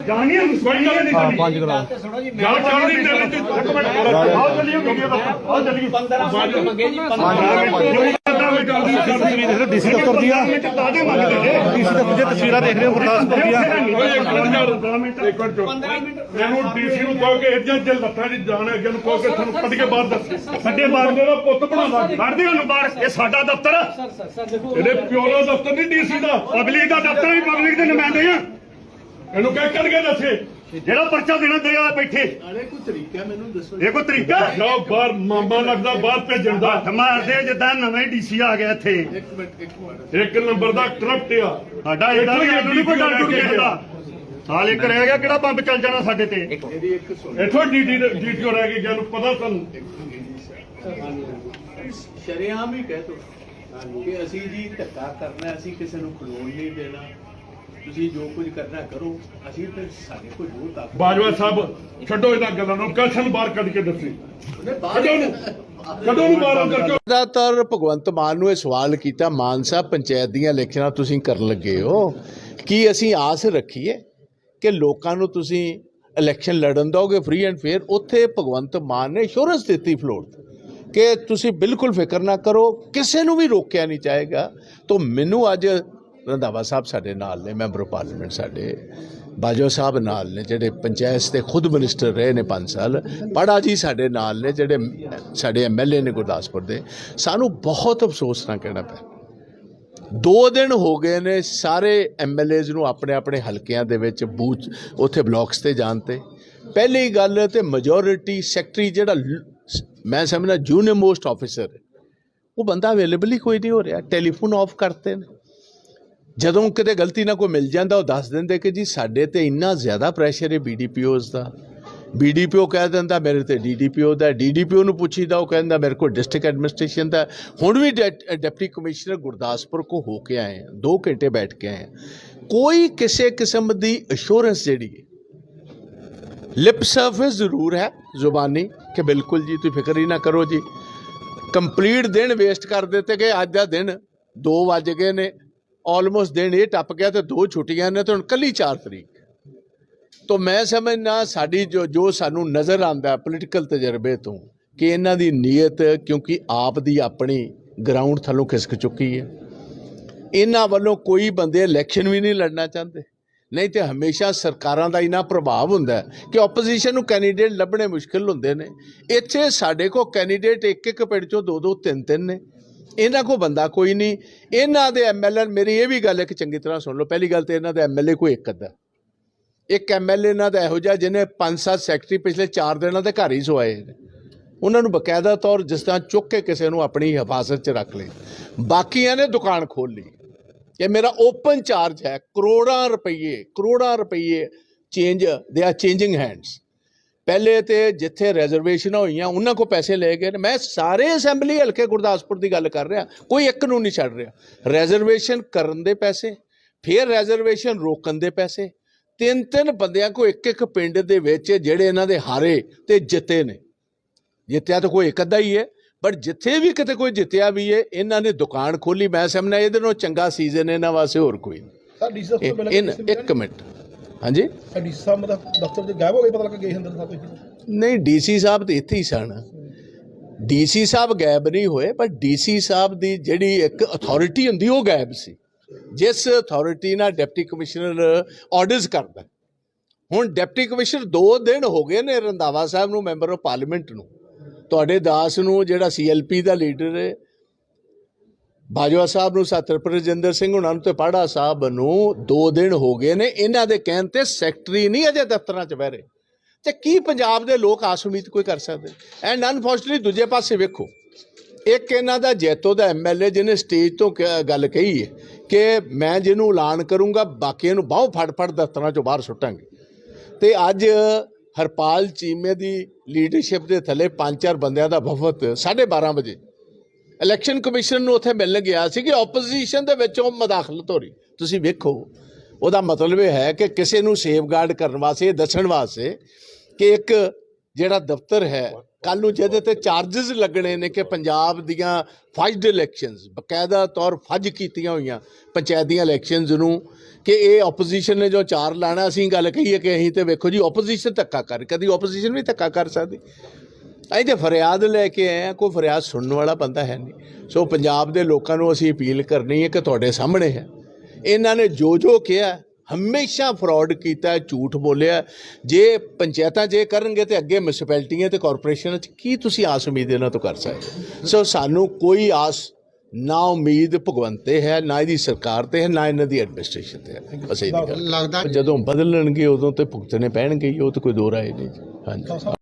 ਜਾਣੀ ਹੈ ਕੋਈ ਗੱਲ ਨਹੀਂ ਹਾਂ ਪੰਜ ਕਰਾ ਗੱਲ ਚੱਲਦੀ ਚੱਲਦੀ ਇੱਕ ਮਿੰਟ ਆਓ ਚੱਲੀਏ ਵੀਡੀਓ ਦਾ ਆਓ ਚੱਲੀਏ। 15 ਮਿੰਟ ਮੰਗੇ ਜੀ 15 ਡੀਸੀ ਦਫ਼ਤਰ ਦੀਆਂ ਤਾਦੇ ਮੰਗਦੇ ਨੇ ਡੀਸੀ ਦਫ਼ਤਰ ਦੀਆਂ ਤਸਵੀਰਾਂ ਦੇਖ ਰਹੇ ਹੋ ਗੁਰਦਾਸਪੁਰ ਦੀਆਂ ਮੈਨੂੰ ਡੀਸੀ ਨੂੰ ਕਹੋ ਕਿ ਇੱਜਾ ਜੇ ਲੱਤਾਂ ਦੀ ਜਾਣ ਅੱਗੇ ਨੂੰ ਕਹੋ ਕਿ ਤੁਹਾਨੂੰ ਕੱਢ ਕੇ ਬਾਹਰ ਦੱਸ। ਸਾਡੇ ਬਾਹਰ ਪੁੱਤ ਬਣਾਉਂਦਾ ਕੱਢਦੇ ਉਹਨੂੰ ਬਾਹਰ। ਇਹ ਸਾਡਾ ਦਫ਼ਤਰ ਆ। ਸਰ ਸਰ ਸਰ ਦੇਖੋ ਇਹਦੇ ਪਿਓ ਦਾ ਦਫ਼ਤਰ ਨਹੀਂ ਡੀਸੀ ਦਾ। ਪਬਲਿਕ ਦਾ ਦਫ਼ਤਰ ਵੀ ਪਬਲਿਕ ਦੇ ਨੁਮਾਇੰਦੇ ਆ। ਇਹਨੂੰ ਕਹਿ ਕੱਢ ਕੇ ਦੱਸੇ। ਜਿਹੜਾ ਪਰਚਾ ਦੇਣਾ ਦੇ ਆ ਬੈਠੇ। ਅਰੇ ਕੋਈ ਤਰੀਕਾ ਮੈਨੂੰ ਦੱਸੋ। ਇਹ ਕੋਈ ਤਰੀਕਾ? ਜਾਓ ਬਾਹਰ ਮਾਮਾ ਲੱਗਦਾ ਬਾਹਰ ਭੇਜਣ ਦਾ। ਹੱਥ ਮਾਰਦੇ ਜਿੱਦਾਂ ਨਵੇਂ ਡੀਸੀ ਆ ਗਿਆ ਇੱਥੇ। ਇੱਕ ਮਿੰਟ ਇੱਕ ਮਿੰਟ। ਇੱਕ ਨੰਬਰ ਦਾ ਕਰਪਟ ਆ। ਸਾਡਾ ਇਹਦਾ ਵੀ ਨਹੀਂ ਕੋਈ ਡਰ ਡੁਰ ਦਾ। ਸਾਲ ਇੱਕ ਰਹਿ ਗਿਆ ਕਿਹੜਾ ਬੰਬ ਚੱਲ ਜਾਣਾ ਸਾਡੇ ਤੇ? ਮੇਰੀ ਇੱਕ ਸੁਣ। ਇੱਥੋਂ ਡੀਟੀ ਡੀਟੀਓ ਰਹਿ ਗਈ ਜਾਨੂੰ ਪਤਾ ਤੁਹਾਨੂੰ ਸ਼ਰੇਆਮ ਹੀ ਕਹਿ ਤੋ ਕਿ ਅਸੀਂ ਜੀ ਧੱਕਾ ਕਰਨਾ ਅਸੀਂ ਕਿਸੇ ਨੂੰ ਖਲੋਣ ਨਹੀਂ ਦੇਣਾ। ਤੁਸੀਂ ਜੋ ਕੁਝ ਕਰਨਾ ਕਰੋ ਅਸੀਂ ਤੇ ਸਾਡੇ ਕੋਲ ਜੋ ਤਾਕਤ ਬਾਜਵਾ ਸਾਹਿਬ ਛੱਡੋ ਇਹਨਾਂ ਗੱਲਾਂ ਨੂੰ ਕਸ਼ਨ ਬਾਹਰ ਕੱਢ ਕੇ ਦੱਸੀ। ਕਦੋਂ ਨੂੰ ਕਦੋਂ ਨੂੰ ਬਾਹਰ ਕਰਕੇ ਜ਼ਿਆਦਾਤਰ ਭਗਵੰਤ ਮਾਨ ਨੂੰ ਇਹ ਸਵਾਲ ਕੀਤਾ ਮਾਨ ਸਾਹਿਬ ਪੰਚਾਇਤ ਦੀਆਂ ਇਲੈਕਸ਼ਨਾਂ ਤੁਸੀਂ ਕਰਨ ਲੱਗੇ ਹੋ। ਕੀ ਅਸੀਂ ਆਸ ਰੱਖੀਏ ਕਿ ਲੋਕਾਂ ਨੂੰ ਤੁਸੀਂ ਇਲੈਕਸ਼ਨ ਲੜਨ ਦੋਗੇ ਫ੍ਰੀ ਐਂਡ ਫੇਅਰ ਉੱਥੇ ਭਗਵੰਤ ਮਾਨ ਨੇ ਇੰਸ਼ੋਰੈਂਸ ਦਿੱਤੀ ਫਲੋਰ ਤੇ ਕਿ ਤੁਸੀਂ ਬਿਲਕੁਲ ਫਿਕਰ ਨਾ ਕਰੋ ਕਿਸੇ ਨੂੰ ਵੀ ਰੋਕਿਆ ਨਹੀਂ ਜਾਏਗਾ। ਤਾਂ ਮੈਨੂੰ ਅੱਜ ਰੰਧਾਵਾ ਸਾਹਿਬ ਸਾਡੇ ਨਾਲ ਨੇ, ਮੈਂਬਰ ਪਾਰਲੀਮੈਂਟ ਸਾਡੇ। ਬਾਜਵਾ ਸਾਹਿਬ ਨਾਲ ਨੇ, ਜਿਹੜੇ ਪੰਚਾਇਤ ਦੇ ਖੁਦ ਮਿਨਿਸਟਰ ਰਹੇ ਨੇ 5 ਸਾਲ। ਪੜਾ ਜੀ ਸਾਡੇ ਨਾਲ ਨੇ, ਜਿਹੜੇ ਸਾਡੇ ਐਮਐਲਏ ਨੇ ਗੁਰਦਾਸਪੁਰ ਦੇ। ਸਾਨੂੰ ਬਹੁਤ ਅਫਸੋਸ ਨਾਲ ਕਹਿਣਾ ਪਿਆ। ਦੋ ਦਿਨ ਹੋ ਗਏ ਨੇ ਸਾਰੇ ਐਮਐਲਏਜ਼ ਨੂੰ ਆਪਣੇ ਆਪਣੇ ਹਲਕਿਆਂ ਦੇ ਵਿੱਚ ਬੂਥ, ਉੱਥੇ ਬਲਾਕਸ ਤੇ ਜਾਣ ਤੇ। ਪਹਿਲੀ ਗੱਲ ਤੇ ਮੈਜੋਰਿਟੀ ਸੈਕਟਰੀ ਜਿਹੜਾ ਮੈਂ ਸਮਝਦਾ ਜੂਨੀਅਰ ਮੋਸਟ ਆਫੀਸਰ ਉਹ ਬੰਦਾ ਅਵੇਲੇਬਲ ਹੀ ਕੋਈ ਨਹੀਂ ਹੋ ਰਿਹਾ। ਟੈਲੀਫੋਨ ਆਫ ਕਰਤੇ ਨੇ। ਜਦੋਂ ਕਿਤੇ ਗਲਤੀ ਨਾਲ ਕੋਈ ਮਿਲ ਜਾਂਦਾ, ਉਹ ਦੱਸ ਦਿੰਦੇ ਕਿ ਜੀ ਸਾਡੇ ਤੇ ਇੰਨਾ ਜ਼ਿਆਦਾ ਪ੍ਰੈਸ਼ਰ ਹੈ ਬੀਡੀਪੀਓਜ਼ ਦਾ। ਬੀਡੀਪੀਓ ਕਹਿ ਦਿੰਦਾ, ਮੇਰੇ ਤੇ ਡੀਡੀਪੀਓ ਦਾ ਡੀਡੀਪੀਓ ਨੂੰ ਪੁੱਛੀਦਾ, ਉਹ ਕਹਿੰਦਾ, ਮੇਰੇ ਕੋਲ ਡਿਸਟ੍ਰਿਕਟ ਐਡਮਿਨਿਸਟ੍ਰੇਸ਼ਨ ਦਾ ਹੁਣ ਵੀ ਡੈ- ਡਿਪਟੀ ਕਮਿਸ਼ਨਰ ਗੁਰਦਾਸਪੁਰ ਕੋ ਹੋ ਕੇ ਆਏ ਹਾਂ 2 ਘੰਟੇ ਬੈਠ ਕੇ ਆਏ ਹਾਂ ਕੋਈ ਕਿਸੇ ਕਿਸਮ ਦੀ ਅਸ਼ੋਰੈਂਸ ਜਿਹੜੀ ਹੈ ਲਿਪ ਸਰਫੇਸ ਜ਼ਰੂਰ ਹੈ ਜ਼ੁਬਾਨੀ ਕਿ ਬਿਲਕੁਲ ਜੀ, ਤੁਸੀਂ ਫਿਕਰ ਹੀ ਨਾ ਕਰੋ ਜੀ। ਕੰਪਲੀਟ ਦਿਨ ਵੇਸਟ ਕਰ ਦਿੱਤੇ ਗਏ, ਅੱਜ ਦਾ ਦਿਨ 2 ਵੱਜ ਗਏ ਨੇ। ਆਲਮੋਸਟ ਦਿਨ ਇਹ ਟੱਪ ਗਿਆ ਤੇ ਦੋ ਛੁੱਟੀਆਂ ਨੇ ਤੇ ਹੁਣ ਕੱਲੀ 4 ਤਰੀਕ। ਤੋਂ ਮੈਂ ਸਮਝਣਾ ਸਾਡੀ ਜੋ ਜੋ ਸਾਨੂੰ ਨਜ਼ਰ ਆਂਦਾ ਪੋਲੀਟੀਕਲ ਤਜਰਬੇ ਤੋਂ ਕਿ ਇਹਨਾਂ ਦੀ ਨੀਅਤ ਕਿਉਂਕਿ ਆਪ ਦੀ ਆਪਣੀ ਗਰਾਊਂਡ ਥੱਲੋਂ ਖਿਸਕ ਚੁੱਕੀ ਹੈ। ਇਹਨਾਂ ਵੱਲੋਂ ਕੋਈ ਬੰਦੇ ਇਲੈਕਸ਼ਨ ਵੀ ਨਹੀਂ ਲੜਨਾ ਚਾਹੁੰਦੇ। ਨਹੀਂ ਤੇ ਹਮੇਸ਼ਾ ਸਰਕਾਰਾਂ ਦਾ ਇਨਾ ਪ੍ਰਭਾਵ ਹੁੰਦਾ ਕਿ ਆਪੋਜੀਸ਼ਨ ਨੂੰ ਕੈਂਡੀਡੇਟ ਲੱਭਣੇ ਮੁਸ਼ਕਲ ਹੁੰਦੇ ਨੇ। ਇੱਥੇ ਸਾਡੇ ਕੋਲ ਕੈਂਡੀਡੇਟ ਇੱਕ ਇੱਕ ਪਿੰਡ ਚੋਂ ਦੋ ਦੋ ਤਿੰਨ ਤਿੰਨ ਨੇ। ਇਹਨਾਂ ਕੋ ਬੰਦਾ ਕੋਈ ਨਹੀਂ। ਇਹਨਾਂ ਦੇ ਐਮਐਲਏ ਮੇਰੀ ਇਹ ਵੀ ਗੱਲ ਇੱਕ ਚੰਗੀ ਤਰ੍ਹਾਂ ਸੁਣ ਲਓ। ਪਹਿਲੀ ਗੱਲ ਤੇ ਇਹਨਾਂ ਦਾ ਐਮਐਲਏ ਕੋਈ ਇੱਕ ਅੱਧਾ। ਇੱਕ ਐਮਐਲਏ ਇਹਨਾਂ ਦਾ ਇਹੋ ਜਿਹਾ ਜਿਹਨੇ ਪੰਜ ਸੱਤ ਸੈਕਟਰੀ ਪਿਛਲੇ 4 ਦਿਨਾਂ ਦੇ ਘਰ ਹੀ ਸੋਏ ਨੇ। ਉਹਨਾਂ ਨੂੰ ਬਕਾਇਦਾ ਤੌਰ ਜਿਸ ਤਰ੍ਹਾਂ ਚੁੱਕ ਕੇ ਕਿਸੇ ਨੂੰ ਆਪਣੀ ਹਿਫਾਜ਼ਤ 'ਚ ਰੱਖ ਲਈ ਬਾਕੀਆਂ ਨੇ ਦੁਕਾਨ ਖੋਲ ਲਈ। ਇਹ ਮੇਰਾ ਓਪਨ ਚਾਰਜ ਹੈ। ਕਰੋੜਾਂ ਰੁਪਏ ਕਰੋੜਾਂ ਰੁਪਏ ਚੇਂਜ ਦੇ ਆ ਚੇਂਜਿੰਗ ਹੈਂਡਸ ਪਹਿਲੇ ਤੇ ਜਿੱਥੇ ਰਿਜ਼ਰਵੇਸ਼ਨਾਂ ਹੋਈਆਂ ਉਹਨਾਂ ਕੋ ਪੈਸੇ ਲਏ ਗਏ ਨੇ। ਮੈਂ ਸਾਰੇ ਅਸੈਂਬਲੀ ਹਲਕੇ ਗੁਰਦਾਸਪੁਰ ਦੀ ਗੱਲ ਕਰ ਰਿਹਾ। ਕੋਈ ਇੱਕ ਨੂੰ ਨਹੀਂ ਛੱਡ ਰਿਹਾ। ਰਿਜ਼ਰਵੇਸ਼ਨ ਕਰਨ ਦੇ ਪੈਸੇ ਫਿਰ ਰਿਜ਼ਰਵੇਸ਼ਨ ਰੋਕਣ ਦੇ ਪੈਸੇ। ਤਿੰਨ ਤਿੰਨ ਬੰਦਿਆਂ ਕੋ ਇੱਕ ਇੱਕ ਪਿੰਡ ਦੇ ਵਿੱਚ ਜਿਹੜੇ ਇਹਨਾਂ ਦੇ ਹਾਰੇ ਤੇ ਜਿੱਤੇ ਨੇ। ਜਿੱਤਿਆ ਤਾਂ ਕੋਈ ਇੱਕ ਅੱਧਾ ਹੀ ਹੈ ਪਰ ਜਿੱਥੇ ਵੀ ਕਿਤੇ ਕੋਈ ਜਿੱਤਿਆ ਵੀ ਹੈ ਇਹਨਾਂ ਨੇ ਦੁਕਾਨ ਖੋਲੀ ਮੈਂ ਸਮਝਣਾ ਇਹਦੇ ਨਾਲੋਂ ਚੰਗਾ ਸੀਜ਼ਨ ਇਹਨਾਂ ਵਾਸਤੇ ਹੋਰ ਕੋਈ ਨਹੀਂ। ਸਰ ਡੀਸੀ ਇਨ ਇੱਕ ਮਿੰਟ। ਹਾਂਜੀ? ਡੀਸੀ ਸਾਹਿਬ ਦਾ ਦਫ਼ਤਰ ਦੇ ਗਾਇਬ ਹੋ ਗਏ ਪਤਾ ਲੱਗਾ ਗਏ ਅੰਦਰ ਸਾਹਿਬ ਨਹੀਂ ਡੀਸੀ ਸਾਹਿਬ ਤੇ ਇੱਥੇ ਹੀ ਸਨ। ਡੀਸੀ ਸਾਹਿਬ ਗਾਇਬ ਨਹੀਂ ਹੋਏ ਪਰ ਡੀਸੀ ਸਾਹਿਬ ਦੀ ਜਿਹੜੀ ਇੱਕ ਅਥਾਰਟੀ ਹੁੰਦੀ ਉਹ ਗਾਇਬ ਸੀ। ਜਿਸ ਅਥਾਰਟੀ ਨਾਲ ਡਿਪਟੀ ਕਮਿਸ਼ਨਰ ਆਰਡਰਸ ਕਰਦਾ। ਹੁਣ ਡਿਪਟੀ ਕਮਿਸ਼ਨਰ 2 ਦਿਨ ਹੋ ਗਏ ਨੇ ਰੰਧਾਵਾ ਸਾਹਿਬ ਨੂੰ ਮੈਂਬਰ ਆਫ ਪਾਰਲੀਮੈਂਟ ਨੂੰ। ਤੁਹਾਡੇ ਦਾਸ ਨੂੰ ਜਿਹੜਾ ਸੀਐਲਪੀ ਦਾ ਲੀਡਰ ਹੈ ਬਾਜਵਾ ਸਾਹਿਬ ਨੂੰ ਸਤਰ ਪ੍ਰਜਿੰਦਰ ਸਿੰਘ ਹੁਣਾਂ ਨੂੰ ਤੇ ਪਾੜਾ ਸਾਹਿਬ ਨੂੰ 2 ਦਿਨ ਹੋ ਗਏ ਨੇ, ਇਹਨਾਂ ਦੇ ਕਹਿਣ ਤੇ ਸੈਕਟਰੀ ਨਹੀਂ ਅਜੇ ਦਫ਼ਤਰਾਂ 'ਚ ਬਹਿ ਰਹੇ। ਤੇ ਕੀ ਪੰਜਾਬ ਦੇ ਲੋਕ ਆਸ ਉਮੀਦ ਕੋਈ ਕਰ ਸਕਦੇ? ਐਂਡ ਅਨਫੋਰਚੂਨਟਲੀ ਦੂਜੇ ਪਾਸੇ ਵੇਖੋ, ਇੱਕ ਇਹਨਾਂ ਦਾ ਜੈਤੋ ਦਾ ਐਮਐਲਏ ਜਿਹਨੇ ਸਟੇਜ ਤੋਂ ਕ- ਗੱਲ ਕਹੀ ਹੈ ਕਿ ਮੈਂ ਜਿਹਨੂੰ ਐਲਾਨ ਕਰੂੰਗਾ ਬਾਕੀਆਂ ਨੂੰ ਬਾਹੋਂ ਫੜ ਫੜ ਦਫ਼ਤਰਾਂ 'ਚੋਂ ਬਾਹਰ ਸੁੱਟਾਂਗੇ। ਤੇ ਅੱਜ ਹਰਪਾਲ ਚੀਮੇ ਦੀ ਲੀਡਰਸ਼ਿਪ ਦੇ ਥੱਲੇ ਪੰਜ ਚਾਰ ਬੰਦਿਆਂ ਦਾ ਵਫਦ 12:30 ਵਜੇ ਇਲੈਕਸ਼ਨ ਕਮਿਸ਼ਨ ਨੂੰ ਉੱਥੇ ਮਿਲਣ ਗਿਆ ਸੀ ਕਿ ਆਪੋਜੀਸ਼ਨ ਦੇ ਵਿੱਚੋਂ ਮਦਾਖਲਤ ਹੋ ਰਹੀ। ਤੁਸੀਂ ਵੇਖੋ, ਉਹਦਾ ਮਤਲਬ ਇਹ ਹੈ ਕਿ ਕਿਸੇ ਨੂੰ ਸੇਫਗਾਰਡ ਕਰਨ ਵਾਸਤੇ ਦੱਸਣ ਵਾਸਤੇ ਕਿ ਇੱਕ ਜਿਹੜਾ ਦਫ਼ਤਰ ਹੈ ਕੱਲ ਨੂੰ ਜਿਹਦੇ ਤੇ ਚਾਰजेस ਲੱਗਣੇ ਨੇ ਕਿ ਪੰਜਾਬ ਦੀਆਂ ਫਜਡ ਇਲੈਕਸ਼ਨਸ ਬਕਾਇਦਾ ਤੌਰ ਫੱਜ ਕੀਤੀਆਂ ਹੋਈਆਂ ਪੰਚਾਇਤ ਦੀਆਂ ਇਲੈਕਸ਼ਨਸ ਨੂੰ, ਕਿ ਇਹ ਆਪੋਜੀਸ਼ਨ ਨੇ ਜੋ ਚਾਰ ਲਾਣਾ, ਅਸੀਂ ਗੱਲ ਕਹੀਏ ਕਿ ਅਸੀਂ ਤੇ ਵੇਖੋ ਜੀ ਆਪੋਜੀਸ਼ਨ ਧੱਕਾ ਕਰ, ਕਦੀ ਆਪੋਜੀਸ਼ਨ ਵੀ ਧੱਕਾ ਕਰ ਸਕਦੀ। ਅਸੀਂ ਤੇ ਫਰਿਆਦ ਲੈ ਕੇ ਆਏ ਹਾਂ ਕੋਈ ਫਰਿਆਦ ਸੁਣਨ ਵਾਲਾ ਬੰਦਾ ਹੈ ਨਹੀਂ। ਸੋ ਪੰਜਾਬ ਦੇ ਲੋਕਾਂ ਨੂੰ ਅਸੀਂ ਅਪੀਲ ਕਰਨੀ ਹੈ ਕਿ ਤੁਹਾਡੇ ਸਾਹਮਣੇ ਹੈ। ਇਹਨਾਂ ਨੇ ਜੋ ਜੋ ਕਿਹਾ ਹਮੇਸ਼ਾ ਫਰਾਡ ਕੀਤਾ ਝੂਠ ਬੋਲਿਆ। ਜੇ ਪੰਚਾਇਤਾਂ ਜੇ ਕਰਨਗੇ ਤੇ ਅੱਗੇ ਮਿਊਨਿਸਪੈਲਿਟੀਆਂ ਤੇ ਕਾਰਪੋਰੇਸ਼ਨਾਂ 'ਚ ਕੀ ਤੁਸੀਂ ਆਸ ਉਮੀਦ ਇਹਨਾਂ ਤੋਂ ਕਰ ਸਕਦੇ ਸੋ ਸਾਨੂੰ ਕੋਈ ਆਸ ਨਾ ਉਮੀਦ ਭਗਵੰਤ ਤੇ ਹੈ ਨਾ ਇਹਦੀ ਸਰਕਾਰ ਤੇ ਹੈ ਨਾ ਇਹਨਾਂ ਦੀ ਐਡਮਿਨਿਸਟ੍ਰੇਸ਼ਨ ਤੇ ਹੈ। ਬਸ ਇਹ ਲੱਗਦਾ ਜਦੋਂ ਬਦਲਣਗੇ ਉਦੋਂ ਤੇ ਭੁਗਤਣੇ ਪੈਣਗੇ ਉਹ ਤਾਂ ਕੋਈ ਦੋ ਰਾਏ ਨਹੀਂ। ਹਾਂਜੀ।